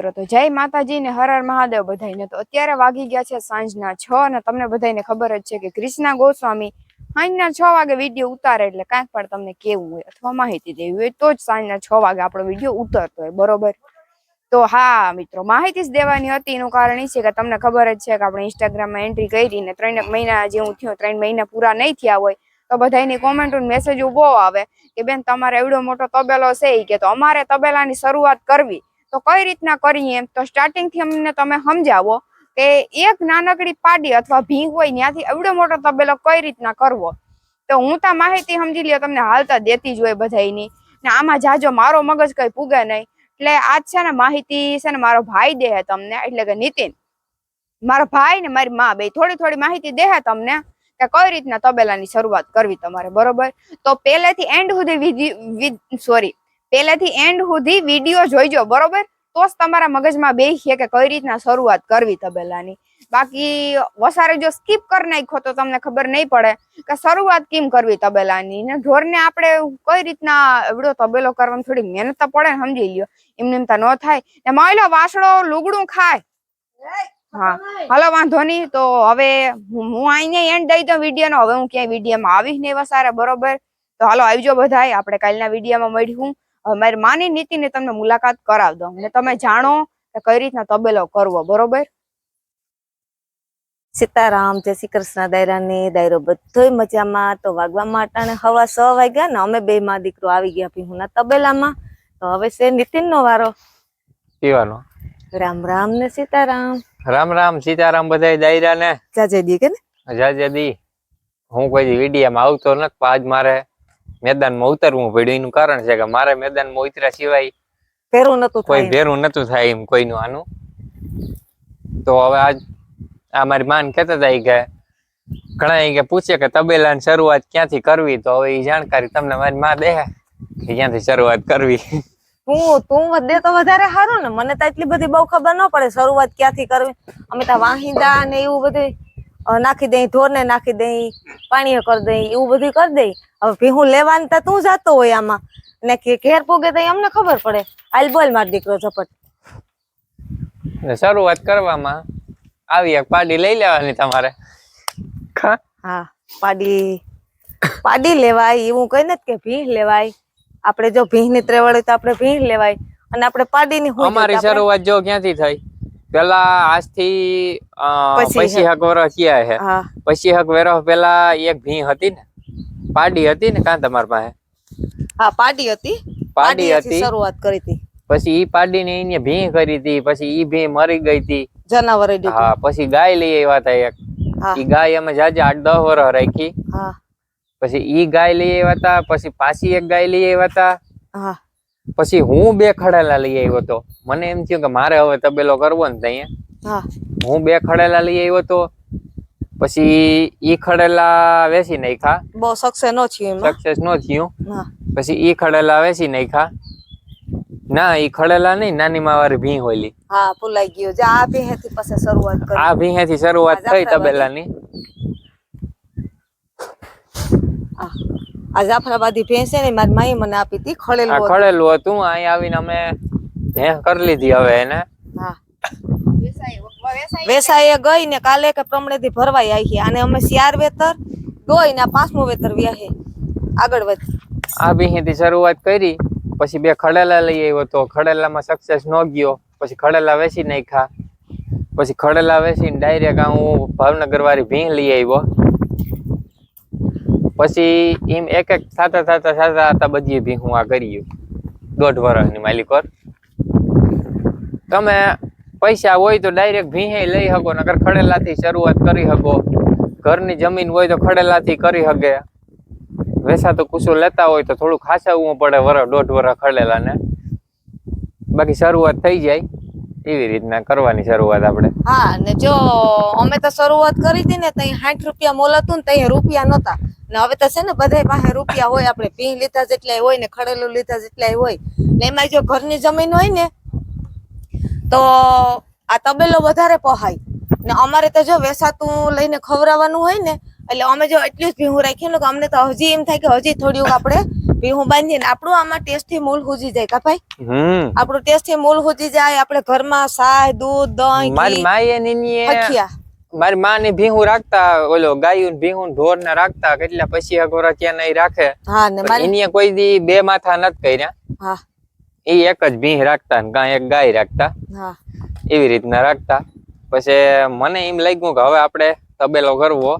મિત્રો, તો જય માતાજી ને હર મહાદેવ બધાઈને તો અત્યારે વાગી ગયા છે સાંજના છ અને તમને બધાને ખબર જ છે કે ક્રિષ્ના ગોસ્વામી સાંજના છ વાગે વીડિયો ઉતારે એટલે કાંઈક પણ તમને કેવું હોય અથવા માહિતી દેવી હોય તો જ સાંજના છ વાગે આપણો વીડિયો ઉતરતો હોય, બરોબર? તો હા, મિત્રો, માહિતી જ દેવાની હતી. એનું કારણ એ છે કે તમને ખબર જ છે કે આપણે ઇન્સ્ટાગ્રામમાં એન્ટ્રી કરી ને ત્રણ મહિના જેવું થયું, ત્રણ મહિના પૂરા નહીં થયા હોય, તો બધાની કોમેન્ટ મેસેજ બહુ આવે કે, બેન, તમારે એવડો મોટો તબેલો છે કે. તો અમારે તબેલાની શરૂઆત કરવી તો કઈ રીતના કરીએ એમ? તો સ્ટાર્ટિંગથી અમને તમે સમજાવો કે એક નાનકડી પાડી અથવા ભીંગ હોય ત્યાંથી એવડો મોટો તબેલો કઈ રીતના કરવો? તો હું તો માહિતી સમજી લ્યો, તમને હાલતા દેતી જ હોય બધાની ને આમાં જાજો મારો મગજ કઈ પૂગે નહીં. એટલે આજ છે ને માહિતી છે ને મારો ભાઈ દે તમને, એટલે કે નીતિન. મારો ભાઈ ને મારી મા બે, થોડી થોડી માહિતી દે તમને કે કઈ રીતના તબેલાની શરૂઆત કરવી તમારે, બરોબર? તો પહેલેથી એન્ડ સુધી સોરી પહેલેથી એન્ડ સુધી વીડિયો જોઈજો બરોબર? તો જ તમારા મગજમાં બેસીએ કે કઈ રીતના શરૂઆત કરવી તબેલાની. બાકી વસારે જો સ્કીપ કરી નાખો તો તમને ખબર નહીં પડે કે શરૂઆત કેમ કરવી તબેલાની? ને ઢોરને આપણે કઈ રીતના એવડો તબેલો કરવાની થોડી મહેનત તો પડે ને સમજી લ્યો. એમને એમ તો ન થાય. ને માયલો વાસણો લુગડું ખાય. હા. હાલો વાંધો નહીં. તો હવે હું અહીંયા એન્ડ દઈ દઉં વિડીયોનો હવે હું ક્યાંય વિડીયોમાં આવીશ નહીં વસારે બરોબર? તો હાલો આવજો બધાય. આપણે કાલના વિડીયોમાં મળ્યું મારી માની નીતિને તમને મુલાકાત કરાવ દઉં. ને તમે જાણો કે કઈ રીતના તબેલો કરવો બરોબર? સીતારામ જય શ્રી કૃષ્ણ દાયરાની દાયરો બધોય મજામાં. તો વાગવા માટે હવા સ વાગ્યા ને અમે બે માં દીકરો આવી ગયા ભીહુના તબેલામાં. તો હવે છે નીતિન નો વારો પીવાનો રામ રામ ને સીતારામ. રામ રામ સીતારામ બધા દાયરા ને જાજે દી કે ને? જાજે દી. હું કોઈ વિડીયામાં આવતો નથી આજ મારે મેદાનમાં ઉતરવું પડ્યું. એનું કારણ છે કે મારે મેદાનમાં ઉતર્યા સિવાય ભેરું નતું કોઈ ભેરું નતું થાય એમ કોઈનું આનું. તો હવે આજ આ મારી માન કહેતા હતા કે ઘણા કે પૂછે કે તબેલાની શરૂઆત ક્યાંથી કરવી? તો હવે એ જાણકારી તમને મારી માં દે કે ક્યાંથી શરૂઆત કરવી. હું તું દે તો વધારે સારું ને. મને તો એટલી બધી બહુ ખબર ન પડે શરૂઆત ક્યાંથી કરવી. અમે તો વાહિંદા ને એવું બધું નાખી દઈ ઢોર ને નાખી દઈ પાણી કરી દઈ એવું બધું કરી દઈ હવે ભીહું લેવાનું તો તું જતો હોય આમાં. ને ઘેર પૂગે તો અમને ખબર પડે. આલ બોલ માર દીકરો ઝપટ. ને શરૂઆત કરવામાં આવી એક પાડી લઈ લેવાની તમારે. હા પાડી પાડી લેવાય એવું કઈ નથી કે ભીહ લેવાય. આપણે જો ભીહની ત્રેવડ હોય તો આપણે ભીહ લેવાય. અને આપણે પાડી ની અમારી શરૂઆત જો ક્યાંથી થઈ? પેલા આજથી પછી હક વર્ષ થયા છે પછી હક વર્ષ પેલા એક ભી હતી ને પાડી હતી ને કાં તમારી પાસે? હા પાડી હતી. પાડી હતી. શરૂઆત કરી હતી. પછી ઈ પાડી ને એને ભી કરી હતી પછી ઈ ભી મરી ગઈ હતી. જનાવર હા પછી ગાય લઈ આવ્યા હતા એક. ઈ ગાય અમે જાજે આઠ દસ વરસ રાખી. હા. પછી ઈ ગાય લઈ આવ્યા હતા પછી પાછી એક ગાય લઈ આવ્યા હતા. હા. પછી હું બે ખડેલા લઈ આવ્યો હતો મને એમ થયું કે મારે હવે તબેલો કરવો ને ત્યાં હું? બે ખડેલા લઈ આવ્યો હતો પછી ઈ ખડેલા વેચી નાખ્યા. બહુ સક્સેસ નો થયું સક્સેસ નો થયું. પછી ઈ ખડેલા વેચી નાખ્યા. ના ઈ ખડેલા નહીં નાની માવારી ભી હોલી હા ભૂલાઈ ગયું. જે આ ભી હેથી પછી શરૂઆત કરી. આ ભીહેથી શરૂઆત થઈ. તબેલાની. હા. આ જાફરાબાદી ભેંસ છે ને મારી માઈ મને આપી હતી આ ખળેલું હતું. અહીં આવીને અમે ભેંસ કરી લીધી હવે એને. હા. વેસાઈએ ગઈ ને કાલે કે પ્રમણે થી ભરવાઈ આવી અને અમે શિયાર વેતર ગઈ ને પાંચમું વેતર વ્યાહે આગળ વધ. આ ભીહેથી શરૂઆત કરી પછી બે ખડેલા લઈ આવ્યો તો ખડેલામાં સક્સેસ ન ગયો પછી ખડેલા વેચી નાખ્યા પછી ખડેલા વેચીને ડાયરેક્ટ હું ભાવનગર વાળી ભીં લઈ આવ્યો. પછી એમ એક એક સાથે સાથે થાતા થાતા બધી ભી હું આ કર્યું દોઢ વર્ષની માલિકોર તમે પૈસા હોય તો ડાયરેક્ટ ભીહે લઈ શકો, નકર ખડેલાથી શરૂઆત કરી શકો. ઘરની જમીન હોય તો ખડેલાથી કરી શકે. વેસા તો કુસો લેતા હોય તો થોડું ખાસવવું પડે વર, દોઢ વર ખડેલાને. બાકી શરૂઆત થઈ જાય. એવી રીતના કરવાની શરૂઆત આપણે. હા, ને જો અમે તો શરૂઆત કરી હતી ને ત્યાં સાઠ રૂપિયા મોલ હતું ને ત્યાં રૂપિયા નતા ને હવે તો છે ને બધા પાસે રૂપિયા હોય આપણે ભીંગ લીધા જેટલા હોય ને ખડેલું લીધા જેટલા હોય ને એમાં જો ઘરની જમીન હોય ને તો આ તબેલો વધારે પહાય ને અમારે તો જો વેસાતું લઈને ખવડાવવાનું હોય ને એટલે અમે જો એટલું જ ભીહું રાખીએ ને કે અમને તો હજી એમ થાય કે હજી થોડીક આપણે ભીહું બાંધીને આપણું આમાં ટેસ્ટથી મૂળ હુજી જાય કા ભાઈ? આપણું ટેસ્ટથી મૂળ હુજી જાય આપણે ઘરમાં સાય દૂધ દહીં મારી માએ મારી માં ને ભીહું રાખતા ઓલો ગાયું ભીહું ઢોર ને રાખતા કેટલા પછી અઘોરા ક્યાં નહીં રાખે. હા ને એની કોઈ દી બે માથા નથી કર્યા. હા. એ એક જ ભીહ રાખતા ને કાં એક ગાય રાખતા. હા. એવી રીતના રાખતા. પછી મને એમ લાગ્યું કે હવે આપણે તબેલો કરવો.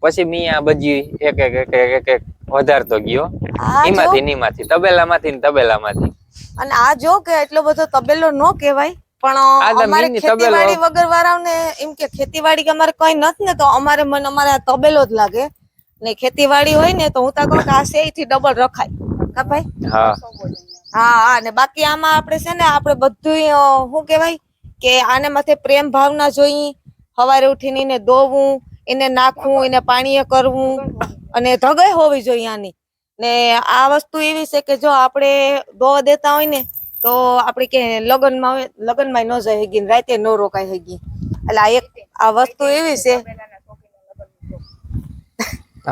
પછી મી આ બધી એક એક એક એક એક વધારતો ગયો. એમાંથી નીમાંથી તબેલામાંથી ને તબેલામાંથી. અને આ જો કે એટલો બધો તબેલો નો કહેવાય. પણ અમારે. ખેતીવાડી વગર વાળાને એમ કે ખેતીવાડી કે અમારે કઈ નથી ને તો અમારે મને અમારે તબેલો જ લાગે. ને ખેતીવાડી હોય ને તો હું તો કહું કે આ સેયથી ડબલ રખાય. કા ભાઈ? હા. હા હા ને બાકી આમાં આપણે છે ને આપણે બધું શું કહેવાય કે આને માથે પ્રેમ ભાવના જોઈ સવારે ઉઠીને એને દોવું એને નાખવું એને પાણીએ કરવું અને ધગાઈ હોવી જોઈએ આની. ને આ વસ્તુ એવી છે કે જો આપણે દોવા દેતા હોય ને તો આપણે કે લગ્નમાં હોય લગ્નમાં ન જાય હગી ને રાતે ન રોકાય હગી. એટલે આ એક આ વસ્તુ એવી છે.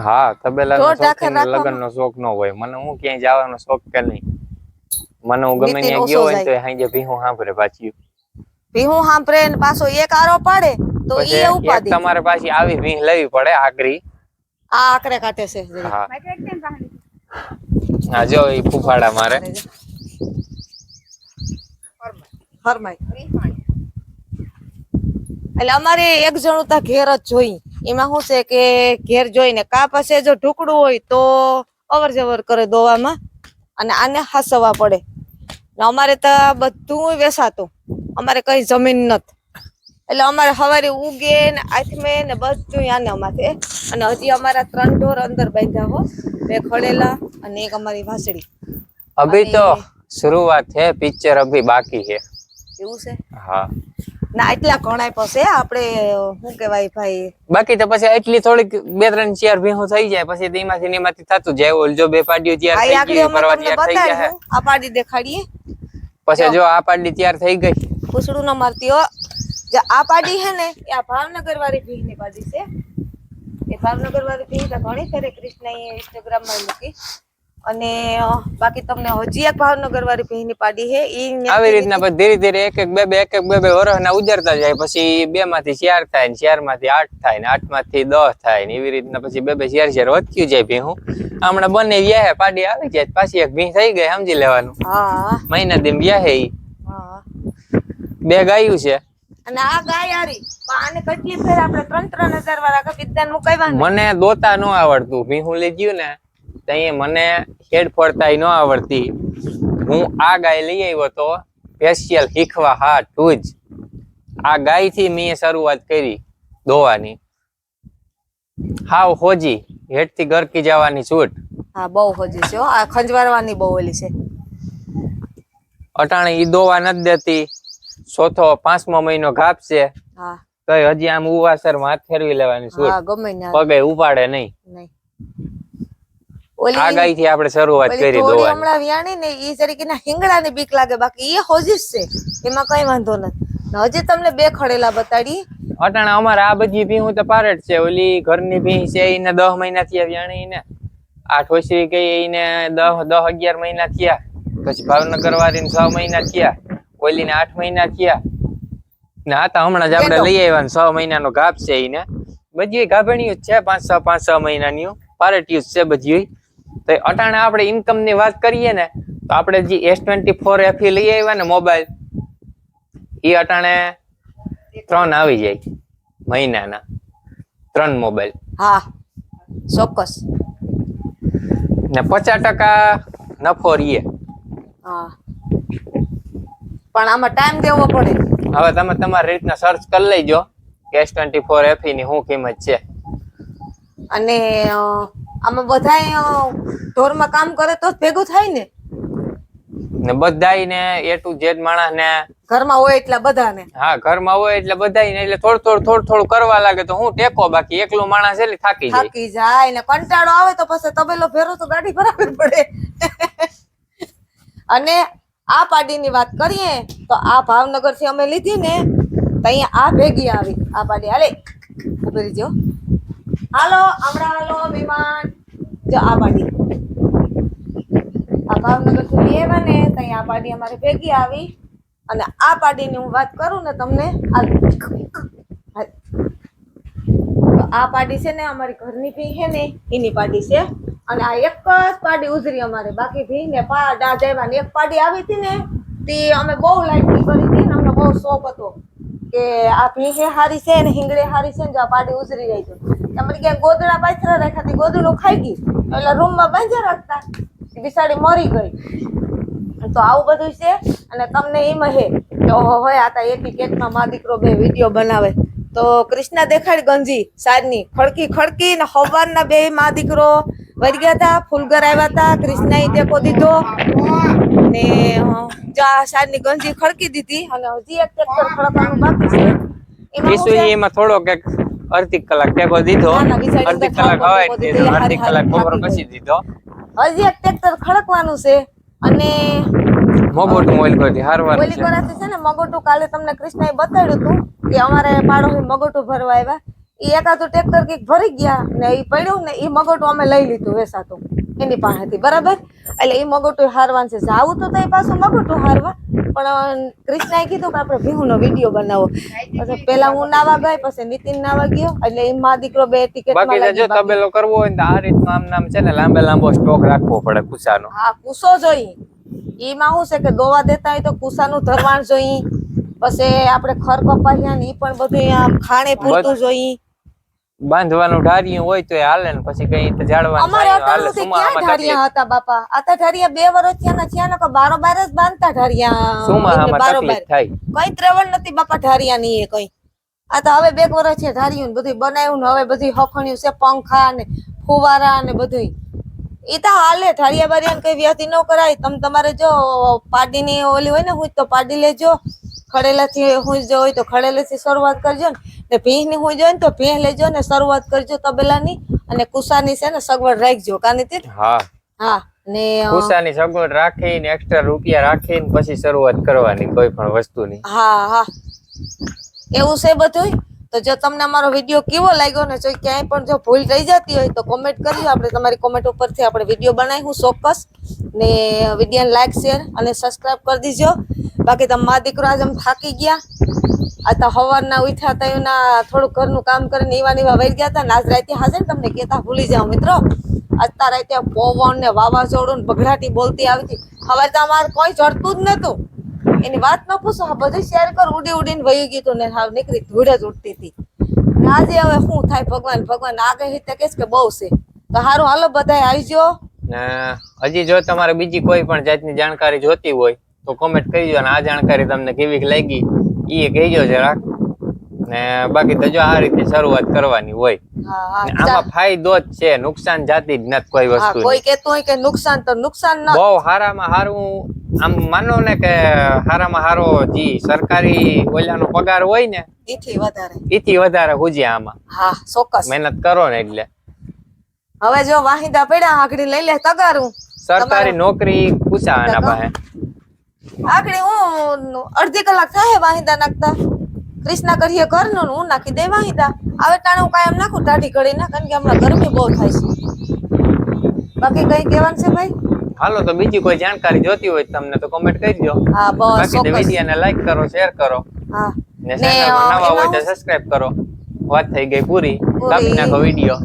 હા તબેલાનો ઢોર ઢાંકર શોખીન રાખવામાં. લગ્નનો શોખ ન હોય. મને હું ક્યાંય જવાનો શોખ કે નહીં. મને હું ગમે નીતિન ત્યાં ઓછો ગયો હોય ને તો જાય. હાંજે ભીહું સાંભળે પાછી. ભીહું સાંભળે ને પાછો એક આરો પાડે તો પછી એ એક ઉપાધિ તમારે પાછી આવી ભીહ લેવી પડે આકરી. આ આકરે કાઢે છે. જરીક. હા. હા જો એ ફૂફાડા મારે. એટલે અમારે એક જણું તા ઘેર જ જોઈ. એમાં શું છે કે ઘેર જોઈને કા પાસે જો ઢુકડું હોય તો અવર જવર કરે દોવામાં અને આને હસવા પડે. અમારે તો બધું વેસાતું. અમારે કઈ જમીન નથી. એટલે અમારે સવારે ઉગે ને આથમે ને બધું આને અમારે અને હજી અમારા ત્રણ ઢોર અંદર બાંધ્યા હો. બે ખડેલા અને એક અમારી વાસળી. અભી તો શરૂઆત હે પિક્ચર અભી બાકી છે એવું છે? હા. ના એટલા ઘણા પછી આપણે શું કહેવાય ભાઈ? બાકી તો પછી એટલી થોડીક બે ત્રણ ચાર ભેહો થઈ જાય પછી તો એમાંથી થતું જાય. ઓલ જો બે પાડીઓ તૈયાર આ થઈ ગઈ પરવા તૈયાર થઈ જાય આ પાડી દેખાડીએ. પછી જો. આ પાડી તૈયાર થઈ ગઈ. પૂછડું ન મારતી હો. જે આ પાડી હે ને એ આ ભાવનગર વાળી ભીહની પાડી છે. એ ભાવનગર વાળી ભીહ તો ઘણી ફેરે કૃષ્ણ ઇન્સ્ટાગ્રામમાં મૂકી. અને બાકી તમને હજી એક ભાવનગર વાળી ભીહ પાડી હે ઈ આવી રીતના પછી ધીરે ધીરે એક એક બે બે એક એક બે બે વરસ ના ઉજરતા જાય પછી બે માંથી ચાર થાય ને ચારમાંથી આઠ થાય ને આઠમાંથી દસ થાય ને એવી રીતના પછી બે બે ચાર ચાર વધ્યું જાય ભીહું. હમણાં બંને વ્યાહે પાડી આવી જાય પાછી એક ભીહ થઈ ગઈ સમજી લેવાનું. હા. મહિના દીમ વ્યાહે ઈ. બે ગાયું છે. અને આ ગાય આરી પણ આને કેટલી ફેર આપણે ત્રણ ત્રણ હજાર વાળા કે વિદ્યાન મુકાવ્યા મને દોતા નો આવડતું ભીહું લઈ ગયું ને. તઈ મને હેડ ફોડતા ન આવડતી. હું આ ગાય લઈ આવ્યો તો સ્પેશિયલ શીખવા હા ટુ જ. આ ગાયથી મેં શરૂઆત કરી દોવાની. હાવ હોજી હેડથી ગરકી જવાની છૂટ. હા બહુ હોજી છે આ ખંજવારવાની બહુ ઓલી છે. અટાણે ઈ દોવા નથી દેતી. ચોથો પાંચમો મહિનો ઘાપ છે. હા. તો હજી આમ ઉવાસર માથ ફેરવી લેવાની છૂટ. હા ગમે ને પગે ઉપાડે નહીં. નહીં. ઓલી આ ગાયથી આપણે શરૂઆત કરી થોડી હમણાં વ્યાણી ને ઈ તરીકે ના હિંગડા ને બીક લાગે બાકી એ હોજીસ છે. એમાં કઈ વાંધો નથી. હજી તમને બે ખડેલા બતાડી. અટાણે અમારે આ બધી ભીહું તો પારટ છે. ઓલી ઘરની ભીહ છે એને દહ મહિના થયા વ્યાણી ને. આ ઠોસરી ગઈ એને દહ દહ અગિયાર મહિના થયા. પછી ભાવનગર વાળી છ મહિના થયા. ઓલી ને આઠ મહિના થયા. ને આ તો હમણાં જ આપણે લઈ આવ્યા ને છ મહિનાનો ગાપ છે એને બધી ગાભણીયું છે પાંચ છ પાંચ છ મહિનાની. પારટિયું છે બધી. તો અટાણે આપણે ઇન્કમની વાત કરીએ ને તો આપણે જે એસ ટ્વેન્ટી ફોર એફી લઈ આવ્યા ને મોબાઈલ એ અટાણે ત્રણ આવી જાય મહિનાના. ત્રણ મોબાઈલ હા ચોક્કસ. ને પચાસ ટકા નફો રહીએ પણ આમાં ટાઈમ દેવો પડે. હવે તમે તમારી રીતના સર્ચ કરી લેજો એસ ટ્વેન્ટી ફોર એફી ની શું કિંમત છે. અને આમાં બધાય અ, ઢોરમાં કામ કરે તો જ ભેગું થાય ને? ને બધાય ને એ ટુ ઝેડ માણસ ને ઘરમાં હોય એટલા બધાને? હા ઘરમાં હોય એટલે બધાય ને એટલે થોડું થોડું થોડું થોડું કરવા લાગે તો હું ટેકો બાકી એકલો માણસ એટલે થાકી જાય. થાકી જાય ને કંટાળો આવે તો પછી તબેલો ફેરો તો ગાડી ભરાવી પડે. અને આ પાડીની વાત કરીએ તો આ ભાવનગરથી અમે લીધી ને તો અહીંયા આ ભેગી આવી. આ પાડી હાલે. ઊભી રહીજો હાલો, હમણાં હાલો વિમાન જો આ પાડી ભાવનગરથી લઈ આવ્યા ને ત્યાં આ પાડી અમારે ભેગી આવી. અને આ પાડીની હું વાત કરું ને તમને, આ આ પાડી છે ને, અમારી ઘરની ભી છે ને, એની પાડી છે. અને આ એક જ પાડી ઉજરી અમારે. બાકી ભી ને પાડા દેવા એક પાડી આવી હતી ને, તે અમે બહુ લાઈટ કરી હતી ને, અમને બહુ શોખ હતો. કે આ ભીહે હારી છે ને, હિંગળે હારી છે ને, જો આ પાડી ઉજરી રહી તો તમારી ક્યાંક ગોદડા પાથરા રાખ્યા તે ગોદડું ખાઈ ગઈ એટલે રૂમમાં બાંધ્યા રાખતા. બિસાડી મરી ગઈ. તો આવું બધું છે અને તમને એમ હે કે ઓહો હોય આ તા એકી કેકમાં મા દીકરો બે વીડિયો બનાવે. તો કૃષ્ણા દેખાડ ગંજી સાજની ખડકી ખડકી ને હવારના બે મા દીકરો વળી ગયા હતા ફૂલગર આવ્યા હતા કૃષ્ણાએ ટેકો દીધો. ને જો આ સાજની ગંજી ખડકી દીધી. અને હજી એક ટ્રેક્ટર ખડકવાનું બાકી છે. એમાં એમાં થોડો કે અડધી કલાક ટેકો દીધો. ના, ના, બિચારી અડધી કલાક ટેકો દીધો, દીધો અડધી કલાક બપોર પછી દીધો. હજી એક ટ્રેક્ટર ખડકવાનું છે. અને મોગોટું હારવાનું કરાતી છે ને મગોટું કાલે તમને કૃષ્ણએ બતાડ્યું હતું કે અમારે પાડોશી મગોટું ભરવા આવ્યા. એ એકાદું ટ્રેક્ટર કંઈક ભરી ગયા ને એ પડ્યું ને એ મગોટું અમે લઈ લીધું વેસાતું. એની પાસેથી બરાબર? એટલે એ મગોટું હારવાનું છે. જાવું તો તઈ પાછું મગોટું હારવા. પણ કૃષ્ણએ કીધું કે આપણે ભીહુનો વીડિયો બનાવો. પછી પેલા હું નાવા ગઈ પછી નીતિન નાવા ગયો. એટલે એ મા દીકરો બે ટિકિટ બાકી જો તબેલો કરવો હોય તો આ રીતનો આમ નામ છે ને લાંબે લાંબો સ્ટોક રાખવો પડે કુસાનો. હા કુસો જોઈ. એમાં શું છે કે દોવા દેતા હોય તો કુસાનું ધરવાણ જોઈ. પછી આપણે ખર કપાઈ ને એ પણ બધું આમ ખાણે પૂરતું જોઈ. બાંધવાનું ઢારિયું હોય તો એ હાલે ને પછી કઈ જાળવાનું હાલે થી ક્યાં સુમાહામાં ઢારિયા હતા બાપા? આ તો ઢારિયા બે વર્ષ થયા થયા ને બારો બાર જ બાંધતા ઢારિયા સુમા સુમાહામાં તકલીફ થાય. કઈ ત્રેવડ નથી બાપા ઢારિયા ની એ કઈ. આ તો હવે બે વર્ષ છે ઢારિયું બધું બનાવ્યું ને હવે બધી હખણ્યું છે પંખા ને ફુવારા ને બધું એ તો હાલે ઢારિયા બારિયા કઈ વ્યાતી ન કરાય. તમે તમારે જો પાડી ની ઓલી હોય ને હું તો પાડી લેજો. ખડેલાથી હું જો હોય તો ખડેલાથી શરૂઆત કરજો ને. ને ની હું જો ને તો ભીં લેજો ને શરૂઆત કરજો તબેલાની અને કુસાની છે ને સગવડ રાખજો કાની હા. હા ને કુસાની સગવડ રાખીને એક્સ્ટ્રા રૂપિયા રાખીને પછી શરૂઆત કરવાની કોઈ પણ વસ્તુની. હા હા. એવું છે બધું તો જો તમને અમારો વીડિયો કેવો લાગ્યો ને જો ક્યાંય પણ જો ભૂલ રહી જતી હોય તો કોમેન્ટ કરજો. આપણે તમારી કોમેન્ટ ઉપરથી આપણે વીડિયો બનાવીશું ચોક્કસ. ને વિડીયોને લાઈક શેર અને સબસ્ક્રાઇબ કરી દીજો. બાકી તમે મા દીકરો આજે થાકી ગયા. આ તો સવારના ઉઠ્યા હતા એના થોડું ઘરનું કામ કરીને એવા ને ઈવા વહી ગયા હતા આજ રાતે હાજર તમને કહેતા ભૂલી જાઓ મિત્રો. અત્યારે રાતે પવન ને વાવાઝોડું ને બગડાટી બોલતી આવી હતી હવે તો અમારે કોઈ ચડતું જ નતું. એની વાત ન પૂછો, હા, બધું શેર કર. ઉડી ઉડીને વહી ગયું હતું ને હાવ નીકળી ધૂળ જ ઉડતી હતી. આજે હવે શું થાય ભગવાન ભગવાન? આગળ રીતે કહેશ કે બહુ છે. તો સારું હાલો બધાય આવજો. ને હજી જો તમારે બીજી કોઈ પણ જાતની જાણકારી જોતી હોય તો કોમેન્ટ કરજો અને આ જાણકારી તમને કેવી લાગી એ કહેજો જરાક. ને બાકી તો જો આ રીતે શરૂઆત કરવાની હોય. આમાં ફાયદો જ છે નુકસાન જાતી જ નથી કોઈ વસ્તુ કોઈ કેતું હોય કે નુકસાન તો નુકસાન ન બહુ હારામાં હારું આમ માનો ને કે હારામાં હારો જી સરકારી ઓલાનો પગાર હોય ને એથી વધારે. એથી વધારે હુજે આમાં. હા ચોક્કસ. મહેનત કરો ને એટલે. હવે જો વાહિંદા પડ્યા આગળ લઈ લે તગારું. સરકારી નોકરી પૂછા આના પાસે આગળ હું અડધી કલાક થાય વાહિંદા નાખતા. કૃષ્ણા કરીએ ઘરનું ને હું નાખી દે વાહિંદા. હવે ટાણે હું કાયમ નાખું ટાઢી કરી ના કારણ કે હમણાં ગરમી બહુ થાય છે. બાકી કઈ કહેવાનું છે ભાઈ? હાલો તો બીજી કોઈ જાણકારી જોતી હોય તમને તો કરી દો હા બસ બાકી ને લાઈક કરો શેર કરો. હા. ને નવા હોય તો સબસ્ક્રાઇબ કરો. વાત થઈ ગઈ પૂરી. પૂરી. કાપી નાખો વીડિયો.